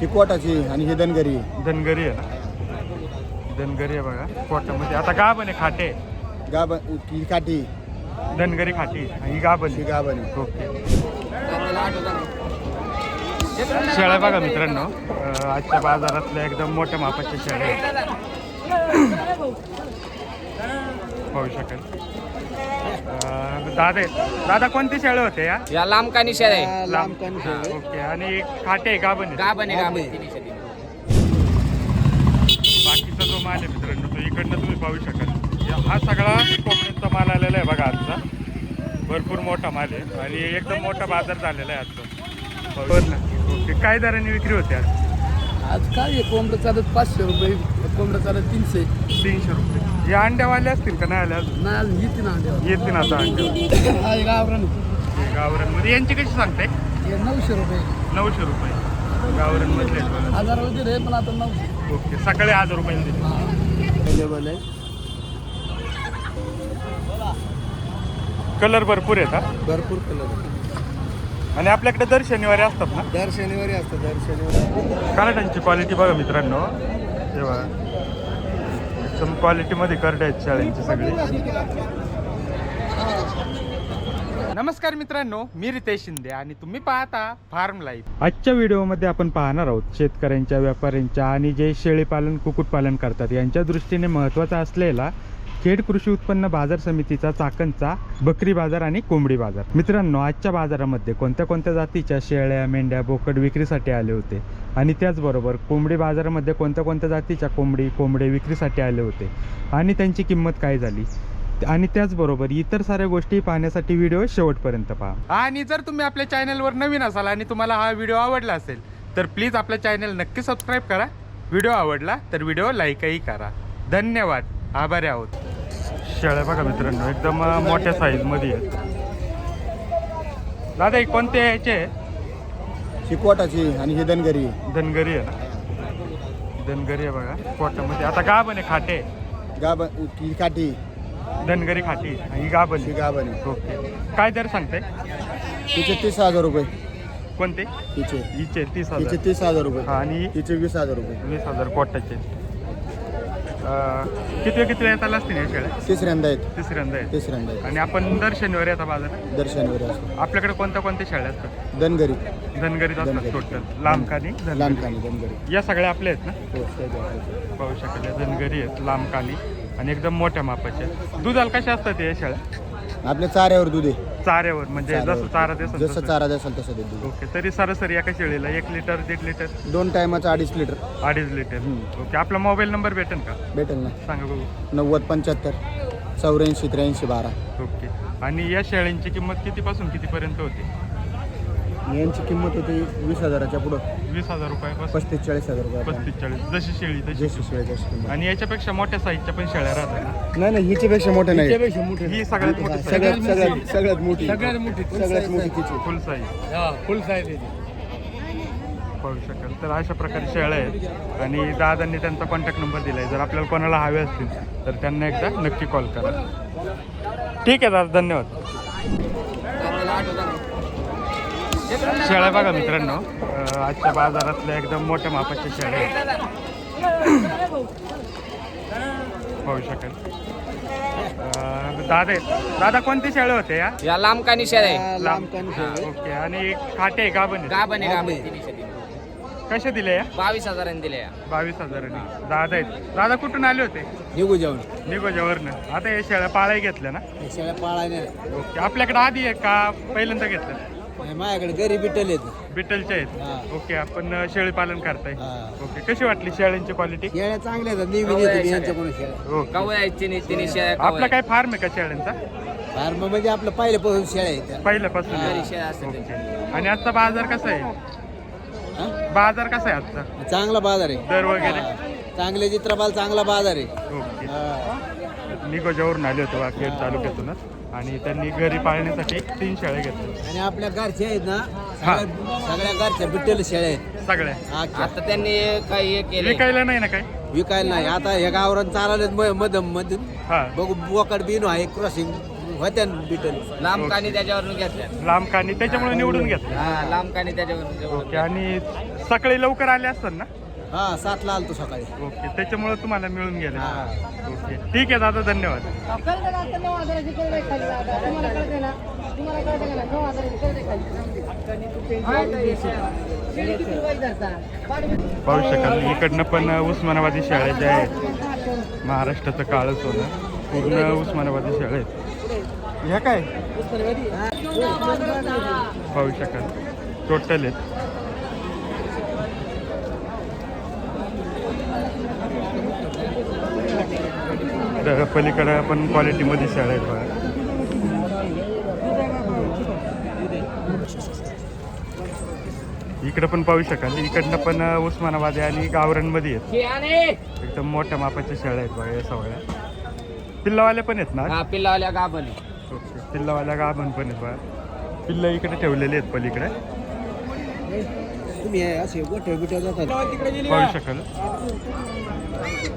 चिकवाटाची आणि ही धनगरी. धनगरी आहे ना? धनगरी आहे बघा पोटामध्ये आता गाभण आहे खाटे. गाब ही काठी धनगरी खाटी ही गाभण ही. गाभण. ओके. शेळ्या बघा मित्रांनो. आजच्या बाजारातल्या एकदम मोठ्या मापाच्या शेळ्या आहेत. पाहू शकेल. दादा. दादा कोणते शेळे होते या? या लांब कानी शेळ. आहे लांब हा, ओके. आणि खाटे तिन्ही शेती. बाकीचा जो माल आहे मित्रांनो तो इकडनं तुम्ही पाहू शकाल. या- हा सगळा कोकणाचा माल आलेला आहे बघा आजचा. भरपूर मोठा माल आहे. आणि एकदम मोठा बाजार झालेला आहे आजचा. बरोबर ना. ओके. काय दराने विक्री होते आज? आज काय आहे? कोंबडं चालत पाचशे रुपये. कोंबडं चालत तीनशे. तीनशे रुपये. या अंड्यावाले असतील का? नाही आले अजून? नाही आज येते ना अंड्यावर येतील आता अंड्या हा गावरान गावरांमध्ये यांची कशी सांगताय? हे नऊशे रुपये. नऊशे रुपये. गावरांमधले आहेत बघा. हजार वगैरे आहे, पण आता नऊशे. ओके. सकाळी हजार रुपये दिले. अवेलेबल आहे. कलर भरपूर आहेत हा? भरपूर कलर आणि आपल्याकडे दर शनिवारी असतात ना? दर शनिवारी असतं दर शनिवारी. कराटांची क्वालिटी बघा मित्रांनो. तेव्हा एकदम क्वालिटीमध्ये करडे आहेत शाळेंची सगळी. नमस्कार मित्रांनो मी रितेश शिंदे आणि तुम्ही पाहता फार्म लाईफ. आजच्या व्हिडिओमध्ये आपण पाहणार आहोत शेतकऱ्यांच्या व्यापाऱ्यांच्या आणि जे शेळीपालन कुक्कुटपालन करतात यांच्या दृष्टीने महत्त्वाचा असलेला खेड कृषी उत्पन्न बाजार समितीचा चाकणचा बकरी बाजार आणि कोंबडी बाजार. मित्रांनो आजच्या बाजारामध्ये कोणत्या कोणत्या जातीच्या शेळ्या मेंढ्या बोकड विक्रीसाठी आले होते? आणि त्याचबरोबर कोंबडी बाजारामध्ये कोणत्या कोणत्या जातीच्या कोंबडी कोंबडे विक्रीसाठी आले होते? आणि त्यांची किंमत काय झाली? आणि त्याचबरोबर इतर साऱ्या गोष्टी पाहण्यासाठी व्हिडिओ शेवटपर्यंत पहा. आणि जर तुम्ही आपल्या चॅनलवर नवीन असाल आणि तुम्हाला हा व्हिडिओ आवडला असेल तर प्लीज आपल्या चॅनल नक्की सबस्क्राईब करा. व्हिडिओ आवडला तर व्हिडिओ लाईकही करा. धन्यवाद. आभारी आहोत. शेळ्या बघा मित्रांनो एकदम मोठ्या साईजमध्ये आहेत. दादा हे कोणते याचे? आहे? चिकवाटाची आणि ही धनगरी. धनगरी आहे ना? धनगरी आहे बघा पोटामध्ये आता गाभण आहे खाटे गाब ही काठी धनगरी खाटी ही गाभण ही आहे. गाभण आहे. ओके. काय दर सांगते तिचे तीस हजार रुपये. कोणते? तिचे. हिचे तीस तिचे हजार तीस हजार रुपये. हा, आणि तिचे वीस हजार रुपये. वीस हजार कोटाचे किती किती आला असतील या शेळ्या तिसऱ्यांदा आहेत. तिसऱ्यांदा आहे तिसऱ्यांदा आहेत. आणि आपण दर शनिवारी आता बाजारात दर शनिवारी असतो. आपल्याकडे कोणत्या कोणत्या शेळ्या असतात? धनगरी. धनगरीत असतात धनगरी. टोटल लांबकानी धनगरी. लांबकानी धनगरी. या सगळ्या आपल्या आहेत ना? हो, सगळं. पाहू शकाल या धनगरी आहेत लांबकानी आणि एकदम मोठ्या मापाच्या दुधाला कशा असतात या शेळ्या आपल्या चाऱ्यावर दूध आहे. चाऱ्यावर म्हणजे. जसं चारा देसाल जसं तसं. चारा द्याल तसं देत दूध ओके तरी सरासरी एका शेळीला एक लिटर दीड लिटर? दोन टायमाचं अडीच लिटर. अडीच लिटर. ओके आपला मोबाईल नंबर भेटेल का? भेटेल ना. सांगा बघू. नव्वद पंच्याहत्तर चौऱ्याऐंशी त्र्याऐंशी बारा. ओके. आणि या शेळ्यांची किंमत कितीपासून कितीपर्यंत होती? यांची किंमत होती वीस हजाराच्या पुढं. वीस हजार रुपयापासून पस्तीस चाळीस हजार रुपये पस्तीस चाळीस जशी शेळी तशी जशी शिवाय जशी किंमत. आणि याच्यापेक्षा मोठ्या साईजच्या पण शेळ्या राहतात ना? नाही नाही हिच्यापेक्षा मोठं नाही. त्यापेक्षा मोठे ही सगळ्यात मोठी. सगळ्यात सगळ्यात सगळ्यात मोठी. सगळ्यात मोठी सगळ्यात मोठी तिची. फुल साईज हा फुल साईज आहे पाहू शकाल. तर अशा प्रकारे शेळ्या आहेत. आणि दादांनी त्यांचा कॉन्टॅक्ट नंबर दिला आहे जर आपल्याला कोणाला हवे असतील तर त्यांना एकदा नक्की कॉल करा. ठीक आहे दादा. धन्यवाद. शेळ्या बघा मित्रांनो. आजच्या बाजारातल्या एकदम मोठ्या मापाच्या शेळ्या आहेत. पाहू शकाल. दादा आहेत दादा कोणते शेळे होते या? या लांब कानी शेळ आहे लांब. हा, ओके. आणि खाटे आहे आहे. गाभण आहे गाभण. तिन्ही शेती. कसे दिले या? बावीस हजारांनी दिले या. बावीस हजारांनी. दादा आहेत. दादा कुठून आले होते? निघू जाऊन. निगोजावरनं आता हे शेळ्या पाळाय घेतल्या ना? शेळ्या पाळायला ओके. आपल्याकडे आधी आहे का पहिल्यांदा घेतलं माझ्याकडे घरी बिटल येत बिटलच्या हा. आहेत ओके आपण शेळी पालन करताय. हा. ओके कशी वाटली शेळ्यांची क्वालिटी शेळ्या चांगल्या आहेत. नेहमी मी शेळ्या. यांच्याकडून ओके. आहेत आपला काय फार्म आहे का शेळ्यांचा? फार्म म्हणजे आपलं पहिल्यापासून शेळ्या आहेत त्या. पहिल्यापासून. ओके. आणि आजचा बाजार कसा आहे? हा? बाजार कसा आहे आजचा? चांगला बाजार आहे. दर वगैरे? हा. चांगले चित्रपाल चांगला बाजार आहे. ओके. हा. निगोजावरून आले होते वाकेड तालुक्यातूनच. आणि त्यांनी घरी पाळण्यासाठी तीन शेळ्या घेतल्या आणि आपल्या घरच्या आहेत ना सगळ्या सगळ्या घरच्या बिट्टेल शेळ्या आहेत. सगळ्या. आख्या. आता त्यांनी काही हे केले. विकायला नाही ना काय? विकायला नाही. आता हे गावरान चालायला मधम मधून. हा. बघू बोकड बिनो आहे क्रॉसिंग होत्या बिटल लांब कानी त्याच्यावरून घेतल्या. लांब कानी त्याच्यामुळे निवडून घेतलं हा लांब कानी त्याच्यावरून ओके आणि सकाळी लवकर आले असतात ना हा सातला आलतो सकाळी. ओके त्याच्यामुळे तुम्हाला मिळून गेले. हा. ओके ठीक आहे दादा धन्यवाद. पाहू शकाल. इकडनं पण उस्मानाबादी शाळा ज्या आहेत महाराष्ट्राचं काळं सोनं पूर्ण उस्मानाबादी शाळा आहेत ह्या काय पाहू शकाल. टोटल आहेत. तर पलीकडं पण क्वालिटीमध्ये शाळा आहेत बघा. इकडं पण पाहू शकाल. इकडनं पण उस्मानाबादी आणि गावरांमध्ये आहेत. एकदम मोठ्या मापाच्या शाळा आहेत बघा या सगळ्या. पिल्लावाल्या पण आहेत ना? हा पिल्लावाल्या गाभण ओके. पिल्लावाल्या गाभण पण आहेत बघा. पिल्लं इकडे ठेवलेले आहेत पलीकडे. तुम्ही असे गोठे बिठे जातात पाहू शकाल.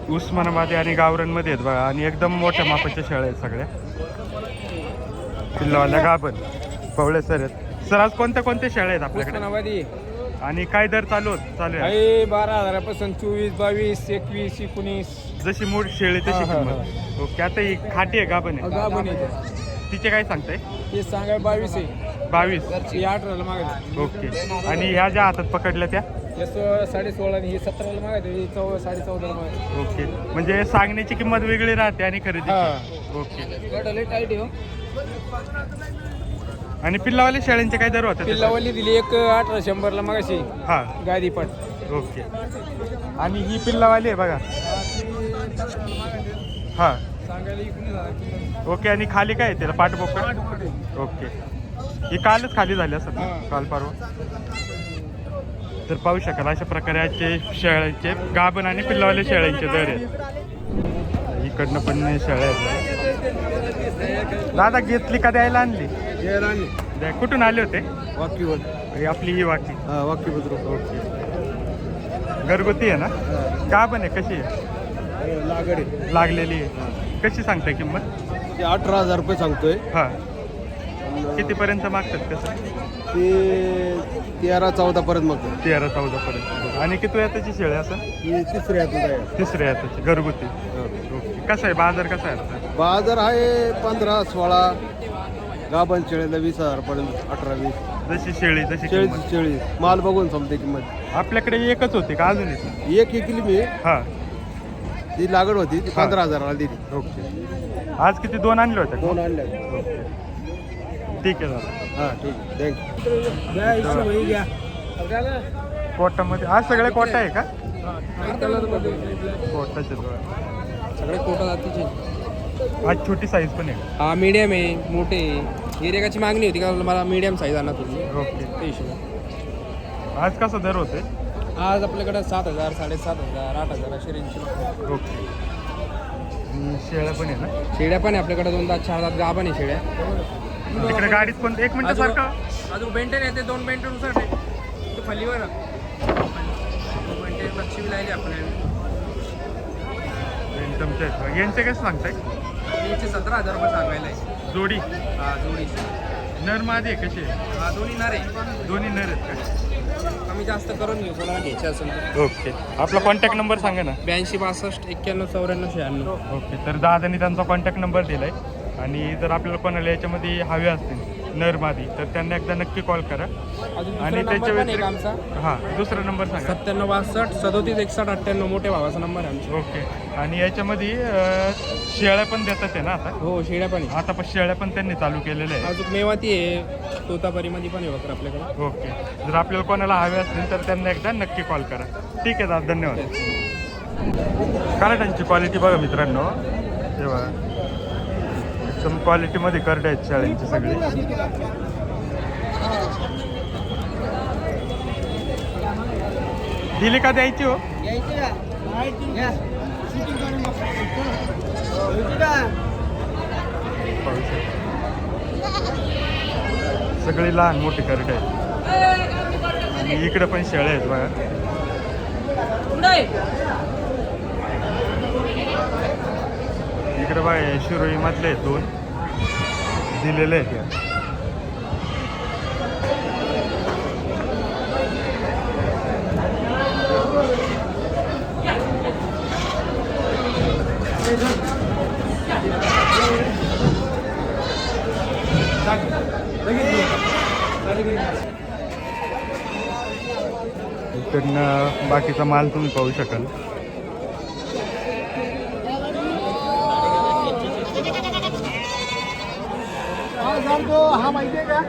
उस्मानाबादी आणि गावरांमध्ये आहेत बघा. आणि एकदम मोठ्या मापाच्या शाळा आहेत सगळ्या. पिल्लावाल्या गाभण पवळे सर आहेत. सर आज कोणत्या कोणत्या शाळा आहेत आपल्याकडे? उस्मानाबादी आणि काय दर चालू होत चालू आहे आहे बारा हजारापासून चोवीस बावीस एकवीस एकोणीस. जशी मूळ शेळी तशी हा, हा, किंमत. ओके आता ही खाटी आहे गाभण आहे. गाभण येते तिचे काय सांगताय? हे सांगाय बावीस आहे. बावीस. हे अठराला मागायचे ओके. आणि ह्या ज्या हातात पकडल्या त्या? हे सो साडे सोळा आणि हे सतराला मागायचे हे चौ साडे चौदाला मागायचे ओके. म्हणजे सांगण्याची किंमत वेगळी राहते आणि खरेदी हा. ओके. टाईट आहे आणि पिल्लावाल्या शेळ्यांचे काय दर होते? पिल्लावली दिली एक अठरा शंभरला मागायची हा. गादी पट ओके. आणि ही पिल्लावाली आहे बघा. हा. सांगायला ओके आणि खाली काय आहे त्याला? पाठपोकळ? ओके. ही कालच खाली झाली असत हा. काल परवा? तर पाहू शकाल अशा प्रकारे शेळ्यांचे गाभण आणि पिल्लावाल्या शेळ्यांचे दर आहेत. इकडनं पण शेळ्या आहेत दादा घेतली का द्यायला आणली? द्या. कुठून आले होते? वाकीवर आपली ही वाकी. हा वाकी ओके. घरगुती आहे ना? गाभण आहे कशी आहे? लागडे लागलेली आहे. कशी सांगताय किंमत? अठरा हजार रुपये सांगतोय. हा. कितीपर्यंत मागतात कसं? ते तेरा चौदा पर्यंत मग तेरा चौदा पर्यंत. आणि किती याची शेळी असं? ही तिसऱ्या आहे. तिसऱ्या याची घरगुती. ओके. कसं आहे? बाजार कसा आहे आता? बाजार आहे पंधरा सोळा. गाभण शेळीला वीस हजार पर्यंत अठरा वीस. जशी शेळी तशी शेळीची किंमत. शेळी. माल बघून समजते किंमत. आपल्याकडे एकच होती का अजून एक? एक एकली मी. हा. ती लागड होती ती. पंधरा हजाराला दिली. ओके. आज किती? दोन आणले होते दोन आणल्या. ओके. ठीक आहे दादा. हा ठीक आहे. थँक्यू कोटामध्ये आज सगळे कोटा आहे का? कोटाचे सगळे कोटा जातीचे. आज छोटी साईज पण आहे. हा मीडियम आहे मोठे गिरेकाची मागणी होती का? मला मीडियम साईज आणा तुम्ही. ओके आज कसा दर होते आज आपल्याकडे सात हजार साडेसात हजार आठ हजार अशी रेंज ओके शेळ्या पण आहे ना? शेळ्या पण आहे आपल्याकडे दोन दात चार दात गाभण आहे शेळ्या. तिकडे गाडीत पण एक मिनिट सारखं. अजून बेंटेन येते दोन बेंटेन उसर तो फलीवर. बेंटेन लक्ष बी लायले आहेत. यांचे काय सांगताय? तीनशे सतरा हजार रुपये सांगायला आहे जोडी? हा जोडी. नर मादी आहे कशी आहे? हा दोन्ही नर आहे. दोन्ही नर आहेत कमी जास्त करून घेऊ कोणाला घ्यायचे असेल का ओके. आपला कॉन्टॅक्ट नंबर सांगा ना. ब्याऐंशी बासष्ट एक्क्याण्णव चौऱ्याण्णव शहाण्णव. ओके. तर दादानी त्यांचा कॉन्टॅक्ट नंबर दिलाय. आणि जर आपल्याला कोणाला याच्यामध्ये हवे असतील नर मादी तर त्यांना एकदा नक्की कॉल करा. आणि त्याच्या व्यतिरिक्त आमचा. हां दुसरा नंबर सांगा. सत्त्याण्णव बासष्ट सदोतीस एकसष्ट अठ्ठ्याण्णव मोठ्या भावाचा नंबर आहे आमचा. ओके. आणि याच्यामध्ये अं, शेळ्या पण देतात आहे ना आता? हो शेळ्या पण आहे. आता पण शेळ्या पण त्यांनी चालू केलेल्या आहे अजून मेवाती आहे तोतापरीमध्ये पण आहे बकर आपल्याकडे. ओके. जर आपल्याला कोणाला हवे असतील तर त्यांना एकदा नक्की कॉल करा. ठीक आहे दादा धन्यवाद. कराटांची क्वालिटी बघा मित्रांनो. तेव्हा एकदम क्वालिटीमध्ये करडे आहेत शाळेचे सगळे. दिली का द्यायची हो? सगळी लहान मोठी करडे आहेत. आणि इकडे पण शेळ्या आहेत बघा. तिकडे बाय शिरोई मधले दोन दिलेले आहेत इकडनं बाकीचा माल तुम्ही पाहू शकाल. हा माहिती आहे का?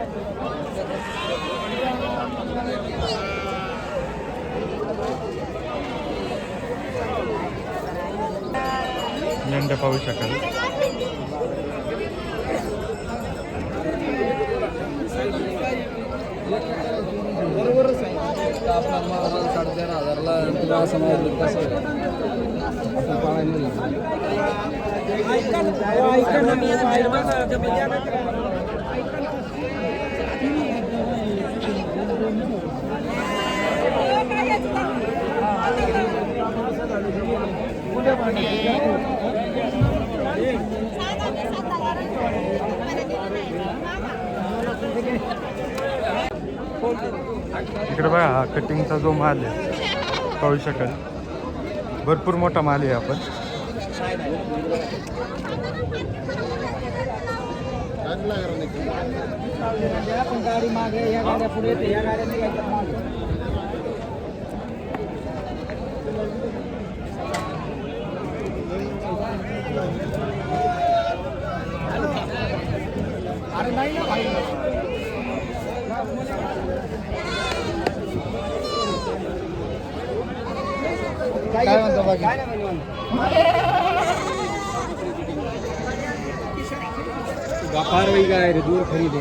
मेंढ्या पाहू शकाल. बरोबरच आहे आपला माल साडेचार हजारला तुला असं माहिती कसं इकडे बघा हा कटिंगचा जो माल आहे पाहू शकाल. भरपूर मोठा माल आहे आपण गाडी मागे या गाड्या पुढे या गाड्या निघायच्या मागे अरे नाही ना भाई काय म्हणतो बाकी? व्यापार काय रे दूर खरीद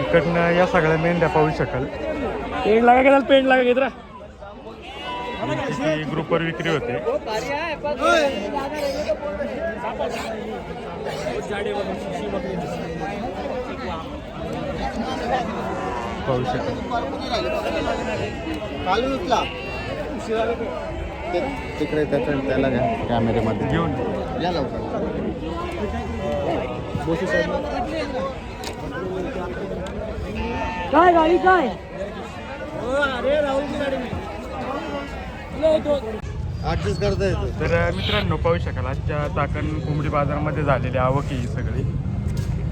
इकडनं या सगळ्या मेंढ्या पाहू शकाल. पेंड लागा गेला पेंड लागा घेत किती ग्रुपवर विक्री होते. पाहू शकाल तिकडे त्याच्या त्याला घ्या कॅमेऱ्यामध्ये घेऊन. या लवकर. काय गाडी काय? करता येतो. तर मित्रांनो पाहू शकाल. आजच्या चाकण कोंबडी बाजारामध्ये झालेली आवक आहे ही सगळी.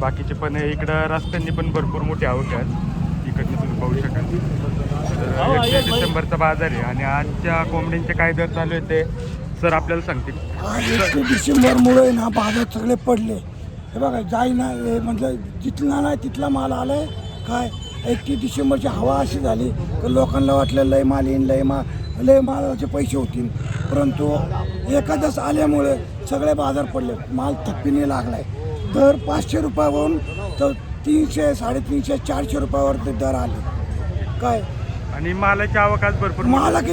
बाकीचे पण इकडं रस्त्यांनी पण भरपूर मोठी आवक आहे. पाहू शकाल तर एकतीस डिसेंबरचा बाजार आहे आणि आजच्या कोंबडींचे काय दर चालू आहे ते सर आपल्याला सांगतील. आज एकतीस डिसेंबरमुळे ना बाजार सगळे पडले. हे बघा जाई ना हे म्हणजे जिथला नाही तिथला माल आलाय. काय? एकतीस डिसेंबरची हवा अशी झाली तर लोकांना वाटलं लय माल येईन लय माल लय मालाचे पैसे होतील. परंतु एखादच आल्यामुळे सगळे बाजार पडले. माल थप्पीने लागलाय. दर पाचशे रुपयावरून तर तीनशे साडेतीनशे चारशे रुपयावर ते दर आले. काय? आणि मालाची आवक आज भरपूर माला की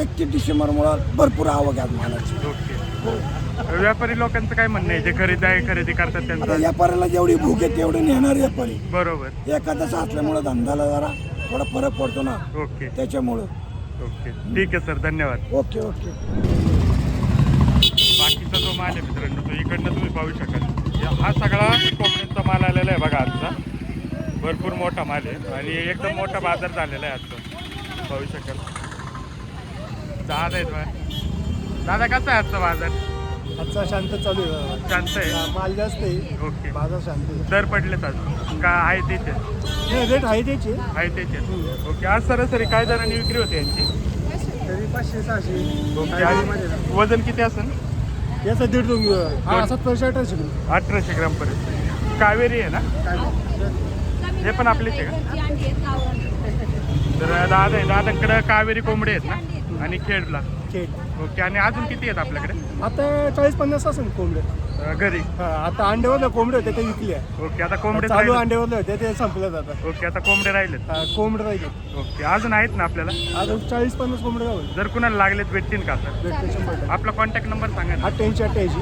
एकतीस डिसेंबरमुळं भरपूर आवक आहे मालाची. ओके. व्यापारी लोकांचं काय म्हणणं आहे? जे खरेदी आहे खरेदी करतात आता त्यांचं व्यापाऱ्याला जेवढी भूक आहे तेवढी नेणार व्यापारी. बरोबर. एखादाच असल्यामुळं धंद्याला जरा थोडा फरक पडतो ना. ओके. त्याच्यामुळं. ओके. ठीक आहे सर. धन्यवाद. Okay okay. बाकीचा जो माल आहे मित्रांनो तो इकडनं तुम्ही पाहू शकाल. या- हा सगळा कोंबड्यांचा माल आलेला आहे बघा आजचा. भरपूर मोठा माल आहे आणि एकदम मोठा बाजार झालेला आहे आजचा पाहू शकाल दादा आहेत बघा. दादा कसा आहे आजचा बाजार? आजचा शांत चालू आहे शांत आहे? माल जास्त आहे. ओके. बाजार शांत दर पडलेत आज. का आहे आहे आहे रेट आहे त्याची. आहे तेच आहे ओके आज सरासरी काय दराने विक्री होते यांची? तरी पाचशे सहाशे. ओके आणि वजन किती असेल? याचा दीड दोन हा सत्तरशे अठराशे अठराशे ग्रामपर्यंत कावेरी आहे ना? हे पण आपलेच आहे का? तर दादा आहे दादाकडे कावेरी कोंबडे आहेत ना? आणि खेडला. ओके आणि अजून किती आहेत आपल्याकडे? आता चाळीस पन्नास असेल कोंबडे. घरी. आता अंड्यावरले कोंबडे होते ते विकले ओके आता कोंबडे चालू राहिलेत. अंड्यावरले होते ते संपले जातात ओके आता कोंबडे राहिलेत. कोंबडे राहिले. ओके अजून आहेत ना आपल्याला? आता चाळीस पन्नास कोंबडे गावले जर कुणाला लागलेत भेटतील का? टक्के. आपला कॉन्टॅक्ट नंबर सांगा अठ्ठ्याऐंशी अठ्ठ्याऐंशी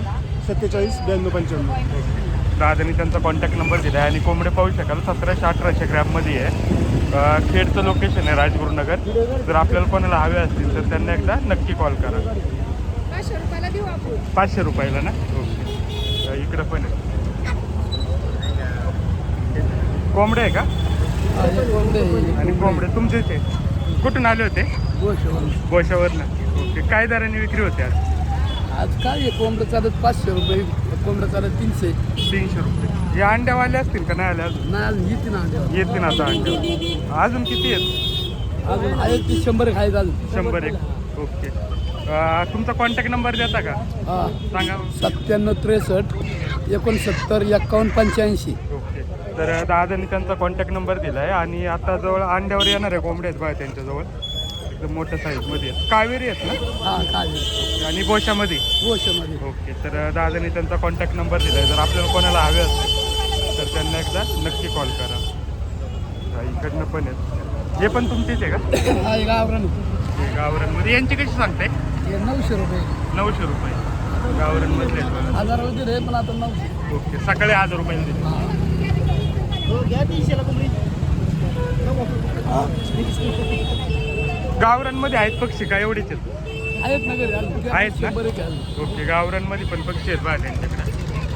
सत्तेचाळीस ब्याण्णव पंच्याण्णव. दादानी त्यांचा कॉन्टॅक्ट नंबर दिला आहे. आणि कोंबडे पाहू शकाल सतराशे अठराशे ग्रॅममध्ये आहे. अं, खेडचं लोकेशन आहे राजगुरुनगर जर आपल्याला कोणाला हवे असतील तर त्यांना एकदा नक्की कॉल करा. पाचशे रुपयाला देऊ आपण. पाचशे रुपयाला ना? ओके. इकडं पण आहे. कोंबडे आहे का? आणि कोंबडे तुमचेच आहे कुठून आले होते? गोशावरनं. ओके. काय दराने विक्री होते आज? आज काय आहे कोंबडं चालत पाचशे रुपये कोंबडं चालत तीनशे. तीनशे रुपये. हे अंड्यावाले असतील का? नाही आले अजून? नाही अजून येते ना अंड्यावर येतील आता अंड्यावर अजून किती आहेत? अजून आहे ती शंभर एक आहेत अजून. शंभर एक. ओके. अं, तुमचा कॉन्टॅक्ट नंबर देता का? हा. सांगा. सत्त्याण्णव त्रेसष्ट एकोणसत्तर एक्कावन्न पंच्याऐंशी. ओके. तर दादानी त्यांचा कॉन्टॅक्ट नंबर दिला आहे आणि आता जवळ अंड्यावर येणार आहे कोंबडे आहेत बघा त्यांच्याजवळ. एकदम मोठ्या साईजमध्ये आहेत. कावेरी आहेत ना? हा काय आणि बोशामध्ये गोशामध्ये. ओके तर दादानी त्यांचा कॉन्टॅक्ट नंबर दिला आहे. जर आपल्याला कोणाला हवे असतील तर त्यांना एकदा नक्की कॉल करा. हा, इकडनं पण आहेत. हे पण तुमचेच आहे का? हा एक आवरण हे गावरांमध्ये यांची कशी सांगताय? हे नऊशे रुपये. नऊशे रुपये. गावरांमधले आहेत बघा. हजार होते रे पण आता नऊशे. ओके सकाळी हजार रुपये दिले. गावरांमध्ये आहेत पक्षी का एवढेच आहेत? आहेत ना ओके गावरांमध्ये पण पक्षी आहेत बघा त्यांच्याकडे.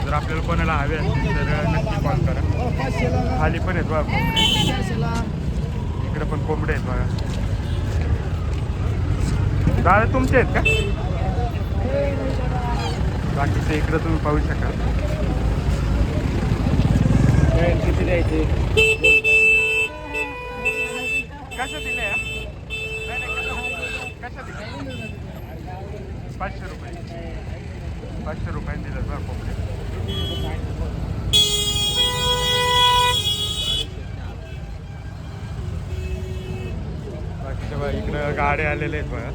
जर आपल्याला कोणाला हवे असतील तर नक्की कॉल करा. खाली पण आहेत बघा कोंबडे इकडे पण कोंबडे आहेत बघा. दादा तुमचे आहेत का? बाकीचे इकडे तुम्ही पाहू शकाल. किती द्यायचे? कशा दिल्या या? नाही, नाही, कशा- कशा दिल्या पाचशे रुपये. पाचशे रुपयाने दिलं सर कोंबडे बाकीच्या इकडं गाड्या आलेल्या आहेत बघा.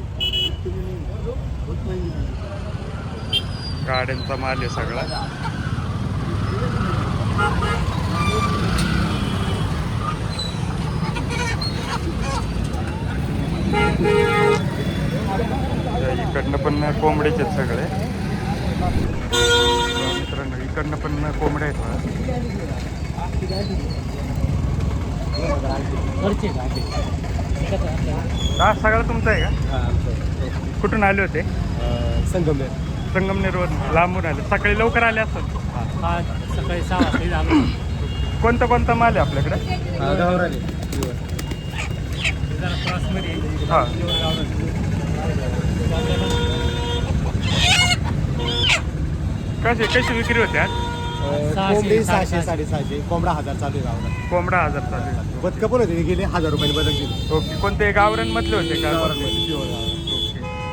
गाड्यांचा माल आहे सगळा. तर इकडनं पण कोंबडेच आहेत सगळे. तर मित्रांनो इकडनं पण कोंबडे आहेत. हा सगळं तुमचं आहे का? कुठून आले होते? संगमनेर संगमनेरवर लांबून आले. सकाळी लवकर आले असतात सकाळी सहा वाजता आलो कोणता कोणता माल आहे आपल्याकडे? गावराने. हां. कशी कशी विक्री होते आज कोंबडी सहाशे. साडेसहाशे. कोंबडा हजार चालू आहे गावरान कोंबडा हजार चालू आहे. बदकं पण होते गेले हजार रुपयाने बदक दिली ओके. कोणते गावरांमधले होते का? गावरान ओके.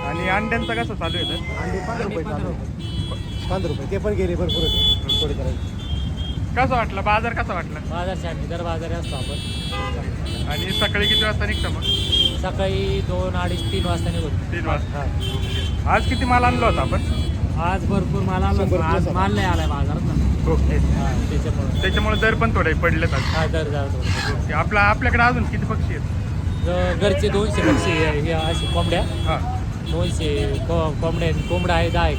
आणि अंड्यांचा कसं चालू आहे? अंडे पंधरा रुपये चालू आहे. पंधरा रुपये. ते पण गेले भरपूर होते. थोडे करायचे कसं वाटलं? बाजार कसा वाटला? बाजार शांती दर बाजारी असतो आपण. आणि सकाळी किती वाजता निघता मग? सकाळी दोन अडीच तीन वाजता निघतो तीन वाजता. आज किती माल आणला होता आपण? आज भरपूर माल आला शंभर आज माल नाही आलाय बाजारात ना. ओके. हा, त्याच्यामुळे. त्याच्यामुळे दर पण थोडे पडलेत आज. हा दर. ओके. आपला आपल्याकडे अजून किती पक्षी आहेत? घरचे दोनशे पक्षी आहे, हे अशी कोंबड्या. हां. दोनशे को कोंबड्या कोंबडा आहे दहा एक.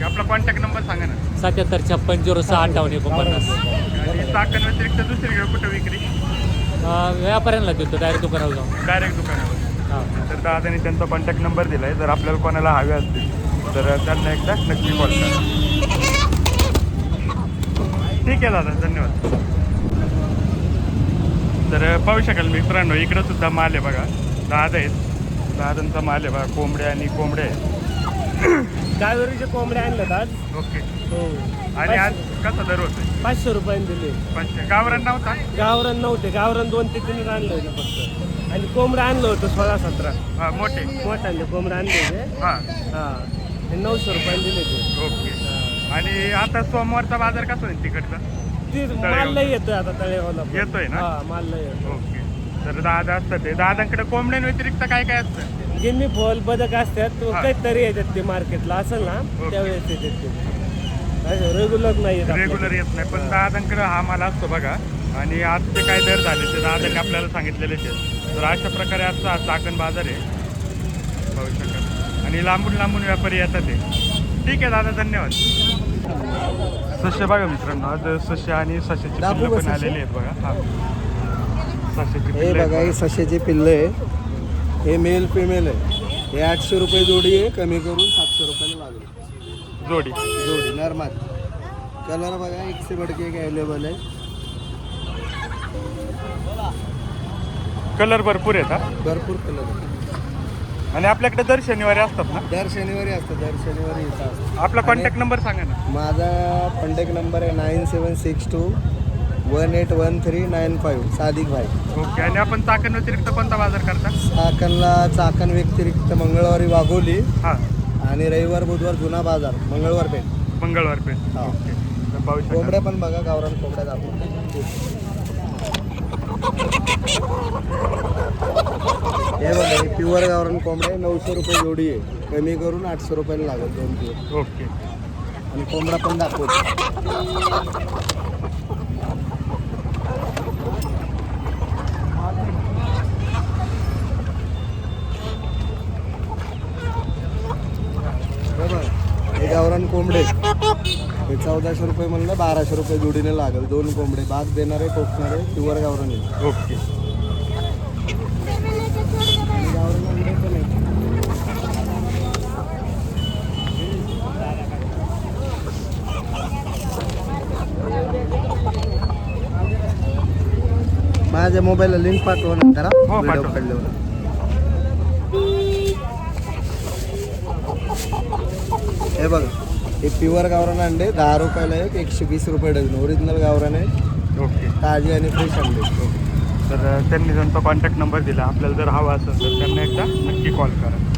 ओके आपला कॉन्टॅक्ट नंबर सांगा ना. सत्याहत्तर छप्पन झिरो सहा अठ्ठावन्न एकोणपन्नास. आणि चाकण व्यतिरिक्त दुसरी कुठं विक्री? व्यापाऱ्यांना देतो डायरेक्ट दुकानावर जाऊन. डायरेक्ट दुकानावर. हा. तर दादाने त्यांचा कॉन्टॅक्ट नंबर दिला आहे जर आपल्याला कोणाला हवे असतील तर त्यांना एकदा नक्की कॉल करा. ठीक आहे दादा धन्यवाद. तर पाहू शकाल मित्रांनो इकडं सुद्धा माल आहे बघा. दादा आहेत. दादांचा माल आहे बघा कोंबड्या आणि कोंबड्या आहेत. गायवरीचे कोंबड्या आणल्यात आज. ओके. हो. आणि आज कसा दर होतोय? पाचशे रुपयाने दिले. पाचशे. गावरान नव्हता? गावरण नव्हते. गावरण दोन ते तीन आणलं होतं फक्त. आणि कोंबडं आणलं होतं सोळा सतरा. हा मोठे. मोठ्याने कोंबडं आणले होते. हा. हा. हे नऊशे रुपयाने दिले ते. ओके. आणि आता सोमवारचा बाजार कसा होईल तिकडचा? ती माल लई येतोय आता तळेगावला पण. येतोय ना? हा माल लई येतो ओके. तर दादा असतात ते. दादांकडे कोंबड्यां व्यतिरिक्त काय काय असतं? गिन्नी फॉल बदक असतात हा. काहीतरी येतात ते मार्केटला. असेल ना ओके. त्यावेळेस येतात ते. रेग्युलर नाही येत रेग्युलर. येत नाही. पण दादांकडे हा माल असतो बघा. आणि आजचे काय दर झाले ते दादांनी आपल्याला सांगितलेलेच आहेत तर अशा प्रकारे आजचा हा चाकण बाजार आहे. पाहू शकाल आणि लांबून लांबून व्यापारी येतात ते. ठीक आहे दादा धन्यवाद. सश्य बघा मित्रांनो आज सश्य आणि सश्याची दाखवू पिल्लं का पण सश्य? आलेली आहेत बघा. हा. सश्याची हे पिल्लं बघा हे. सश्याचे पिल्लं आहे. हे मेल फिमेल आहे. हे आठशे रुपये जोडी आहे कमी करून सातशे रुपयाला लागेल. जोडी. जोडी नॉर्मल. कलर बघा एकशे बडके एक अवेलेबल आहे. कलर भरपूर आहेत हा? भरपूर कलर आहे आणि आपल्याकडे दर शनिवारी असतात ना? दर शनिवारी असतं दर शनिवारी इथं असतं आपला कॉन्टॅक्ट नंबर सांगा ना. माझा कॉन्टॅक्ट नंबर आहे nine seven six two one eight one three nine five Sadiq भाई. ओके आणि आपण चाकण व्यतिरिक्त कोणता बाजार करता? चाकणला चाकण व्यतिरिक्त मंगळवारी वाघोली हां. आणि रविवार बुधवार जुना बाजार मंगळवार पेठ. मंगळवार पेठ. हा. ओके. तर पाहू शकता. कोंबड्या पण बघा गावरान कोंबड्या दाखवून हे बघा प्युअर गावरान कोंबड्या नऊशे रुपये जोडी आहे. कमी करून आठशे रुपयाला लागेल दोन प्युअर ओके. आणि कोंबडा पण दाखवतो हे बघा, हे गावरान कोंबडे हे चौदाशे रुपये म्हणलं बाराशे रुपये जोडीने लागेल दोन कोंबडे बाग देणारे टोकणारे प्युअर गावरान. ओके माझ्या मोबाईलला लिंक पाठवा नंतर हा. व्हिडिओ. काढल्यावर हे बघा हे प्युअर गावरान अंडे दहा रुपयाला एक एकशे वीस रुपये डझन. ओरिजिनल गावरान आहे. ओके. ताजे आणि फ्रेश अंडे. तर त्यांनी त्यांचा कॉन्टॅक्ट नंबर दिला. आपल्याला जर हवा असेल तर त्यांना एकदा नक्की कॉल करा.